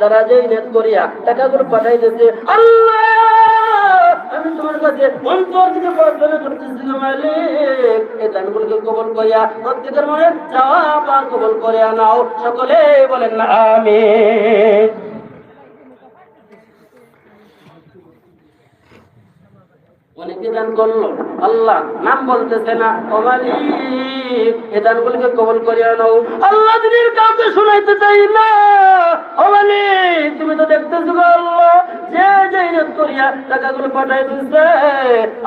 তারা যে নেট করিয়া টাকাগুলো পাঠাই আল্লাহ! আমি তোমার কাছে অন্তর কবল করিয়া প্রত্যেকের মনে চাওয়া কবল করিয়া নাও। সকলে বলেন না আমিন দান করল। আল্লাহ নাম বলতেছে না, ও মালিক, এ দানগুলিকে কবল করিয়া নাও। আল্লাহ দিদির কাউকে শোনাইতে চাই না, ও তুমি তো দেখতেছো গো আল্লাহ, যে যে নিয়ত করিয়া টাকাগুলো পাঠাই দিচ্ছে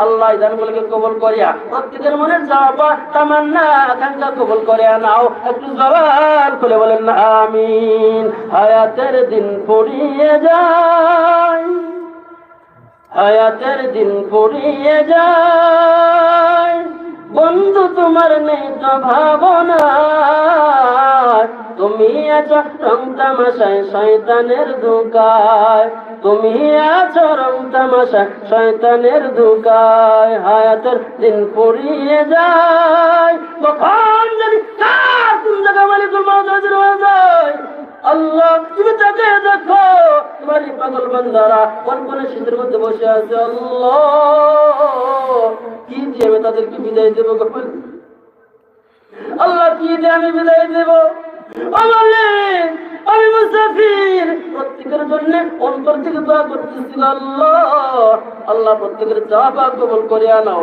আল্লাহ এই দানগুলিকে কবল করিয়া প্রত্যেকের মনে চাওয়া তামান্না আকাঙ্ক্ষা কবল করিয়া নাও। একটু জবান খুলে বলেন, আমিন। হায়াতের দিন পড়িয়ে যায়। হায়াতের দিন ফুরিয়ে যায়। বন্ধু, তোমার নেই তো ভাবনা তুমি আছো রং তামাশায় শয়তানের ধোকায়। তুমি আছো রং তামাশায় শয়তানের ধোকায়। হায়াতের দিন ফুরিয়ে যায়। কখন জানি কার কোন জায়গা মালিকুল মাউত হয়ে যায়, আল্লাহ তুমি তাকে দেখো। এই বান্দারা কোন কোন শীতের মধ্যে বসে আছে কি দিয়ে আমি তাদেরকে বিদায় দেবো গো? আল্লাহ, কি দিয়ে আমি বিদায় দেবো? আমি মুসাফির। প্রত্যেকের জন্য অন্তর থেকে দোয়া করতেছি, আল্লাহ আল্লাহ, প্রত্যেকের কবল করে আনাও।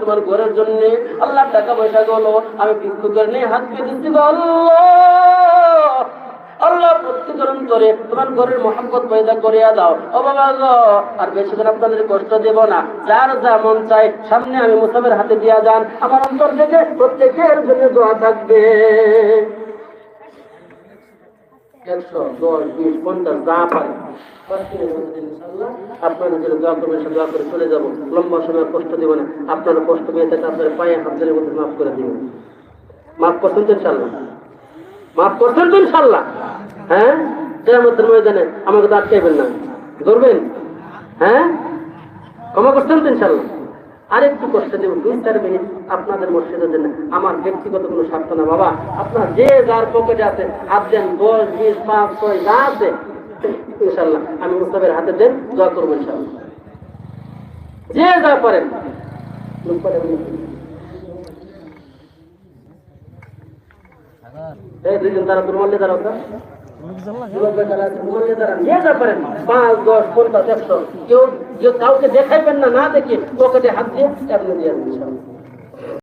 তোমার ঘরের জন্য আল্লাহ টাকা পয়সা গুলো আমি নিয়ে হাত পেতেছি, আল্লাহ প্রত্যেকের অন্তরে তোমার ঘরের পয়দা করিয়া দাও। ও আর বেশি দিন আপনাদের কষ্ট দেব না। যার যা মন চাই সামনে আমি মুসাফের হাতে দিয়া যান। আমার অন্তর থেকে প্রত্যেকের জন্য দোয়া থাকবে। দশ, বিশ, পঞ্চাশ করে চলে লম্বা সময় কষ্ট না। কষ্ট পেয়ে থাকে আপনার পায়ে হাত ধরে মাফ করে দিবেন। মাফ করছেন তো ইনশাল্লাহ মাফ করছেন তো ইনশাল্লাহ হ্যাঁ? কেয়ামতের ময়দানে আমাকে তো আটকাইবেন না। ধরবেন? হ্যাঁ? ক্ষমা করছেন তো ইনশাল্লাহ আরেকটু কষ্ট দেব, দুই, চার মিনিট আপনাদের মসজিদের জন্য আমার ব্যক্তিগত কোনো স্বার্থ না, বাবা। আপনার যে যার পকেটে আছে, হাত দেন, দশ, বিশ, পাঁচ, ছয়, যা আছে ইনশাল্লাহ আমি মুস্তাফের হাতে দেন, দোয়া করব ইনশাল্লাহ যে যা পারেন দুইজন তারা তোর মল্লে দাঁড়াও তো। যুবকরা যারা আছে, মল্লে দাঁড়ান। যে যা পারেন, পাঁচ দশ পঞ্চাশ একশো কেউ কেউ কাউকে দেখাইবেন না না দেখে পকেটে হাত দিয়ে আপনি দিয়ে দেবেন, ইনশাআল্লাহ।